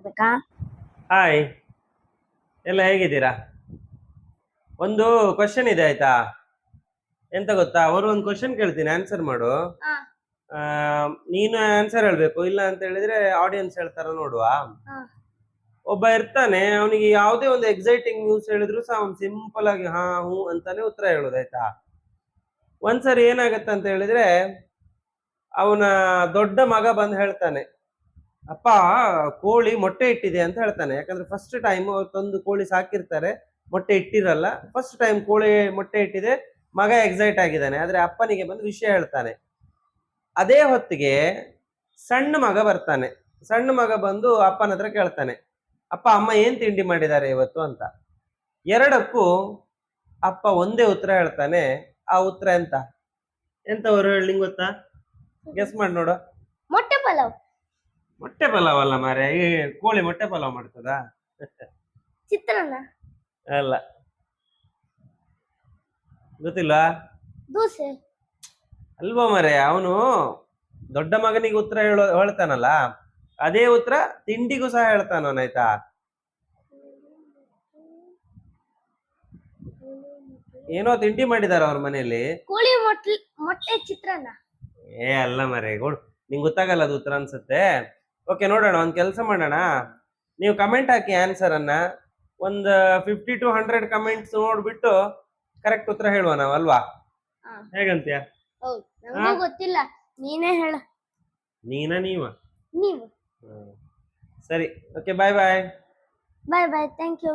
ಮಾಡ್ಬೇಕಾ ಹಾಯ್ ಎಲ್ಲ ಹೇಗಿದ್ದೀರಾ? ಒಂದು ಕ್ವಶನ್ ಇದೆ ಆಯ್ತಾ? ಎಂತ ಗೊತ್ತಾ? ಅವರು ಒಂದು ಕ್ವಶನ್ ಕೇಳ್ತೀನಿ ಆನ್ಸರ್ ಮಾಡು. ಹಾ. ಆ, ನೀನು ಆನ್ಸರ್ ಹೇಳ್ಬೇಕು ಇಲ್ಲ ಅಂತ ಹೇಳಿದ್ರೆ ಆಡಿಯನ್ಸ್ ಹೇಳ್ತಾರ ನೋಡುವ. ಹಾ. ಒಬ್ಬ ಇರ್ತಾನೆ ಅವನಿಗೆ ಯಾವುದೇ ಒಂದು ಎಕ್ಸೈಟಿಂಗ್ ನ್ಯೂಸ್ ಹೇಳಿದ್ರು ಸಹ ಅವ್ನು ಸಿಂಪಲ್ ಆಗಿ ಹಾ ಹೂ ಅಂತಾನೆ ಉತ್ತರ ಹೇಳೋದಾಯ್ತಾ ಒಂದ್ಸರಿ ಏನಾಗತ್ತೆ ಅಂತ ಹೇಳಿದ್ರೆ ಅವನ ದೊಡ್ಡ ಮಗ ಬಂದು ಹೇಳ್ತಾನೆ. ಅಪ್ಪ, ಕೋಳಿ ಮೊಟ್ಟೆ ಇಟ್ಟಿದೆ ಅಂತ ಹೇಳ್ತಾನೆ. ಯಾಕಂದ್ರೆ ಫಸ್ಟ್ ಟೈಮ್ ತಂದು ಕೋಳಿ ಸಾಕಿರ್ತಾರೆ, ಮೊಟ್ಟೆ ಇಟ್ಟಿರಲ್ಲ. ಫಸ್ಟ್ ಟೈಮ್ ಕೋಳಿ ಮೊಟ್ಟೆ ಇಟ್ಟಿದೆ, ಮಗ ಎಕ್ಸೈಟ್ ಆಗಿದ್ದಾನೆ. ಆದ್ರೆ ಅಪ್ಪನಿಗೆ ಬಂದು ವಿಷಯ ಹೇಳ್ತಾನೆ. ಅದೇ ಹೊತ್ತಿಗೆ ಸಣ್ಣ ಮಗ ಬರ್ತಾನೆ. ಸಣ್ಣ ಮಗ ಬಂದು ಅಪ್ಪನ ಹತ್ರ ಕೇಳ್ತಾನೆ. ಅಪ್ಪ, ಅಮ್ಮ, ಏನ್ ತಿಂಡಿ ಮಾಡಿದ್ದಾರೆ ಇವತ್ತು? ಅಂತ. ಎರಡಕ್ಕೂ ಅಪ್ಪ ಒಂದೇ ಉತ್ತರ ಹೇಳ್ತಾನೆ. ಆ ಉತ್ತರ ಎಂತ? ಎಂತ ಅವರು ಹೇಳಿ ಗೊತ್ತಾ? ಗೆಸ್ ಮಾಡಿ ನೋಡು. ಮೊಟ್ಟೆ ಪಲಾವ್. ಮೊಟ್ಟೆ ಪಲಾವ್ ಅಲ್ಲ ಮಾರೆ ಈ ಕೋಳಿ ಮೊಟ್ಟೆ ಪಲಾವ್ ಮಾಡ್ತದಾ? ಚಿತ್ರಾನ್ನ. ಅಲ್ಲ. ಗೊತ್ತಿಲ್ಲ? ದೋಸೆ. ಅಲ್ವಾ ಮರೆ ಅವನು ದೊಡ್ಡ ಮಗನಿಗೆ ಉತ್ತರ ಹೇಳೋ ಹೇಳ್ತಾನಲ್ಲ ಅದೇ ಉತ್ತರ ತಿಂಡಿಗೂ ಸಹ ಹೇಳ್ತಾನ ಆಯ್ತಾ? ಏನೋ ತಿಂಡಿ ಮಾಡಿದಾರ ಅವ್ರ ಮನೆಯಲ್ಲಿ. ಕೋಳಿ ಮೊಟ್ಟೆ ಮೊಟ್ಟೆ ಚಿತ್ರಾನ್ನ. ಏ ಅಲ್ಲ ಮರೆ ಗುಡ್ ನಿಂಗೆ ಗೊತ್ತಾಗಲ್ಲ ಅದು ಉತ್ತರ ಅನ್ಸುತ್ತೆ. ಓಕೆ ನೋಡೋಣ ಒಂದು ಕೆಲಸ ಮಾಡೋಣ. ನೀವು ಕಮೆಂಟ್ ಹಾಕಿ ಆನ್ಸರ್ ಅನ್ನ. ಒಂದು ಫಿಫ್ಟಿ ಟು ಹಂಡ್ರೆಡ್ ಕಮೆಂಟ್ಸ್ ನೋಡ್ಬಿಟ್ಟು ಕರೆಕ್ಟ್ ಉತ್ತರ ಹೇಳುವ ನಾವು ಅಲ್ವಾ? ಹೇಗಂತೀಯ? ಹೌದು ನಂಗೂ ಗೊತ್ತಿಲ್ಲ. ನೀನೇ ಹೇಳ. ನೀನ ನೀವ? ನೀವು. ಸರಿ okay bye bye bye bye thank you